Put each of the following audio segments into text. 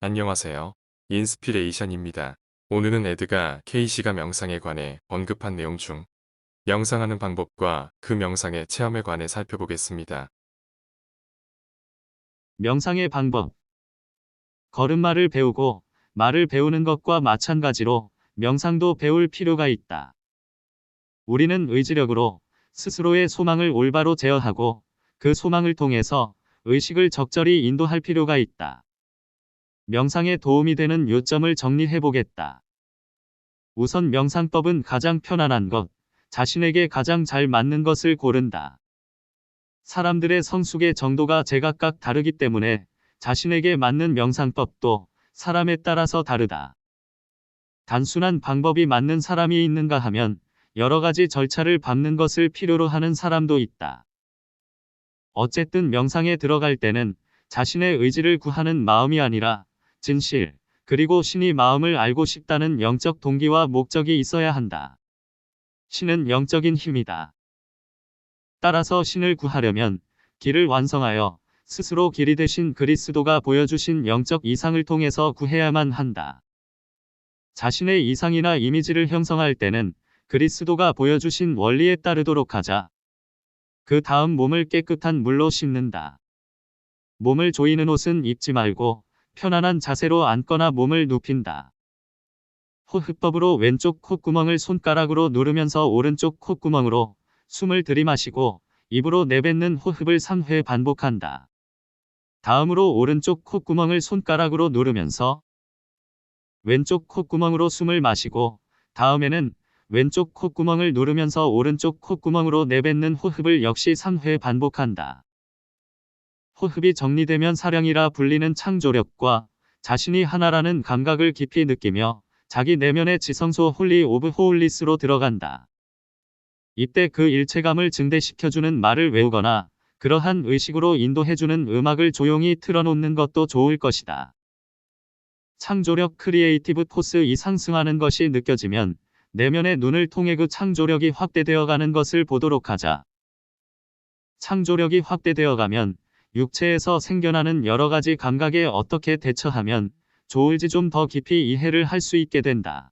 안녕하세요. 인스피레이션입니다. 오늘은 에드가 K씨가 명상에 관해 언급한 내용 중 명상하는 방법과 그 명상의 체험에 관해 살펴보겠습니다. 명상의 방법. 걸음마를 배우고 말을 배우는 것과 마찬가지로 명상도 배울 필요가 있다. 우리는 의지력으로 스스로의 소망을 올바로 제어하고 그 소망을 통해서 의식을 적절히 인도할 필요가 있다. 명상에 도움이 되는 요점을 정리해 보겠다. 우선 명상법은 가장 편안한 것, 자신에게 가장 잘 맞는 것을 고른다. 사람들의 성숙의 정도가 제각각 다르기 때문에 자신에게 맞는 명상법도 사람에 따라서 다르다. 단순한 방법이 맞는 사람이 있는가 하면 여러 가지 절차를 밟는 것을 필요로 하는 사람도 있다. 어쨌든 명상에 들어갈 때는 자신의 의지를 구하는 마음이 아니라 진실, 그리고 신이 마음을 알고 싶다는 영적 동기와 목적이 있어야 한다. 신은 영적인 힘이다. 따라서 신을 구하려면 길을 완성하여 스스로 길이 되신 그리스도가 보여주신 영적 이상을 통해서 구해야만 한다. 자신의 이상이나 이미지를 형성할 때는 그리스도가 보여주신 원리에 따르도록 하자. 그 다음 몸을 깨끗한 물로 씻는다. 몸을 조이는 옷은 입지 말고 편안한 자세로 앉거나 몸을 눕힌다. 호흡법으로 왼쪽 콧구멍을 손가락으로 누르면서 오른쪽 콧구멍으로 숨을 들이마시고 입으로 내뱉는 호흡을 3회 반복한다. 다음으로 오른쪽 콧구멍을 손가락으로 누르면서 왼쪽 콧구멍으로 숨을 마시고 다음에는 왼쪽 콧구멍을 누르면서 오른쪽 콧구멍으로 내뱉는 호흡을 역시 3회 반복한다. 호흡이 정리되면 사령이라 불리는 창조력과 자신이 하나라는 감각을 깊이 느끼며 자기 내면의 지성소 홀리 오브 호울리스로 들어간다. 이때 그 일체감을 증대시켜주는 말을 외우거나 그러한 의식으로 인도해주는 음악을 조용히 틀어놓는 것도 좋을 것이다. 창조력 크리에이티브 포스 이 상승하는 것이 느껴지면 내면의 눈을 통해 그 창조력이 확대되어 가는 것을 보도록 하자. 창조력이 확대되어 가면 육체에서 생겨나는 여러 가지 감각에 어떻게 대처하면 좋을지 좀 더 깊이 이해를 할 수 있게 된다.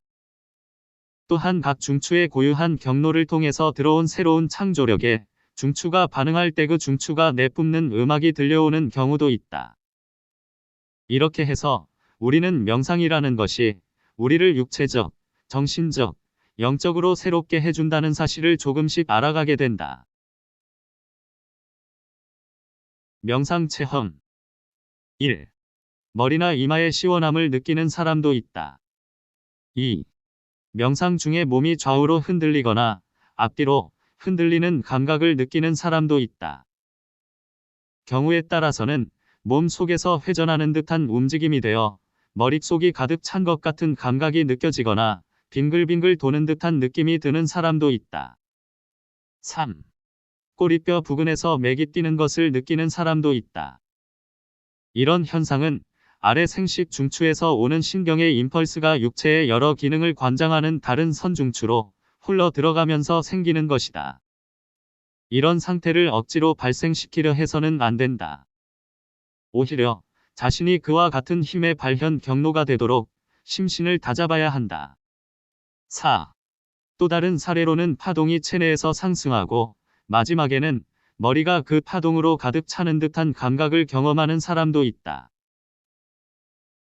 또한 각 중추의 고유한 경로를 통해서 들어온 새로운 창조력에 중추가 반응할 때 그 중추가 내뿜는 음악이 들려오는 경우도 있다. 이렇게 해서 우리는 명상이라는 것이 우리를 육체적, 정신적, 영적으로 새롭게 해준다는 사실을 조금씩 알아가게 된다. 명상 체험 1. 머리나 이마의 시원함을 느끼는 사람도 있다. 2. 명상 중에 몸이 좌우로 흔들리거나 앞뒤로 흔들리는 감각을 느끼는 사람도 있다. 경우에 따라서는 몸 속에서 회전하는 듯한 움직임이 되어 머릿속이 가득 찬 것 같은 감각이 느껴지거나 빙글빙글 도는 듯한 느낌이 드는 사람도 있다. 3. 꼬리뼈 부근에서 맥이 뛰는 것을 느끼는 사람도 있다. 이런 현상은 아래 생식 중추에서 오는 신경의 임펄스가 육체의 여러 기능을 관장하는 다른 선중추로 흘러 들어가면서 생기는 것이다. 이런 상태를 억지로 발생시키려 해서는 안 된다. 오히려 자신이 그와 같은 힘의 발현 경로가 되도록 심신을 다잡아야 한다. 4. 또 다른 사례로는 파동이 체내에서 상승하고 마지막에는 머리가 그 파동으로 가득 차는 듯한 감각을 경험하는 사람도 있다.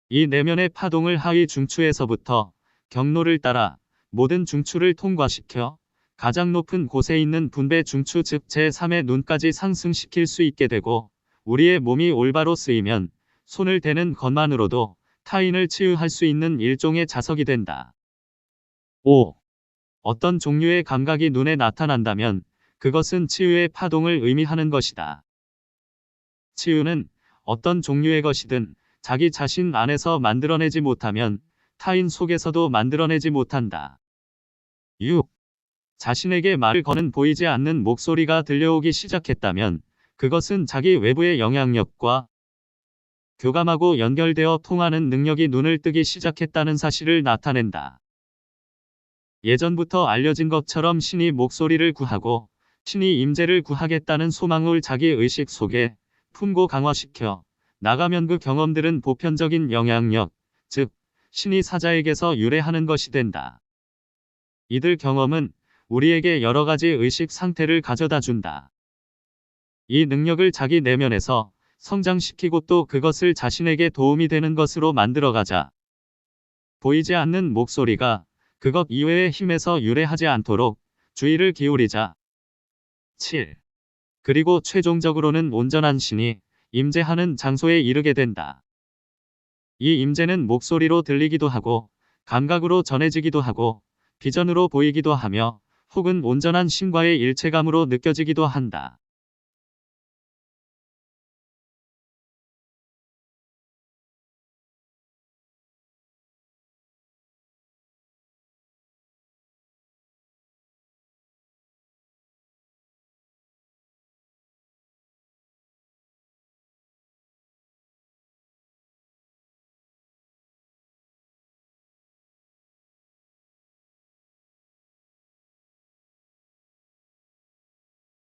이 내면의 파동을 하위 중추에서부터 경로를 따라 모든 중추를 통과시켜 가장 높은 곳에 있는 분배 중추 즉 제3의 눈까지 상승시킬 수 있게 되고 우리의 몸이 올바로 쓰이면 손을 대는 것만으로도 타인을 치유할 수 있는 일종의 자석이 된다. 5. 어떤 종류의 감각이 눈에 나타난다면 그것은 치유의 파동을 의미하는 것이다. 치유는 어떤 종류의 것이든 자기 자신 안에서 만들어내지 못하면 타인 속에서도 만들어내지 못한다. 6. 자신에게 말을 거는 보이지 않는 목소리가 들려오기 시작했다면 그것은 자기 외부의 영향력과 교감하고 연결되어 통하는 능력이 눈을 뜨기 시작했다는 사실을 나타낸다. 예전부터 알려진 것처럼 신이 목소리를 구하고 신이 임재를 구하겠다는 소망을 자기 의식 속에 품고 강화시켜 나가면 그 경험들은 보편적인 영향력, 즉, 신이 사자에게서 유래하는 것이 된다. 이들 경험은 우리에게 여러 가지 의식 상태를 가져다 준다. 이 능력을 자기 내면에서 성장시키고 또 그것을 자신에게 도움이 되는 것으로 만들어가자. 보이지 않는 목소리가 그것 이외의 힘에서 유래하지 않도록 주의를 기울이자. 7. 그리고 최종적으로는 온전한 신이 임재하는 장소에 이르게 된다. 이 임재는 목소리로 들리기도 하고, 감각으로 전해지기도 하고, 비전으로 보이기도 하며, 혹은 온전한 신과의 일체감으로 느껴지기도 한다.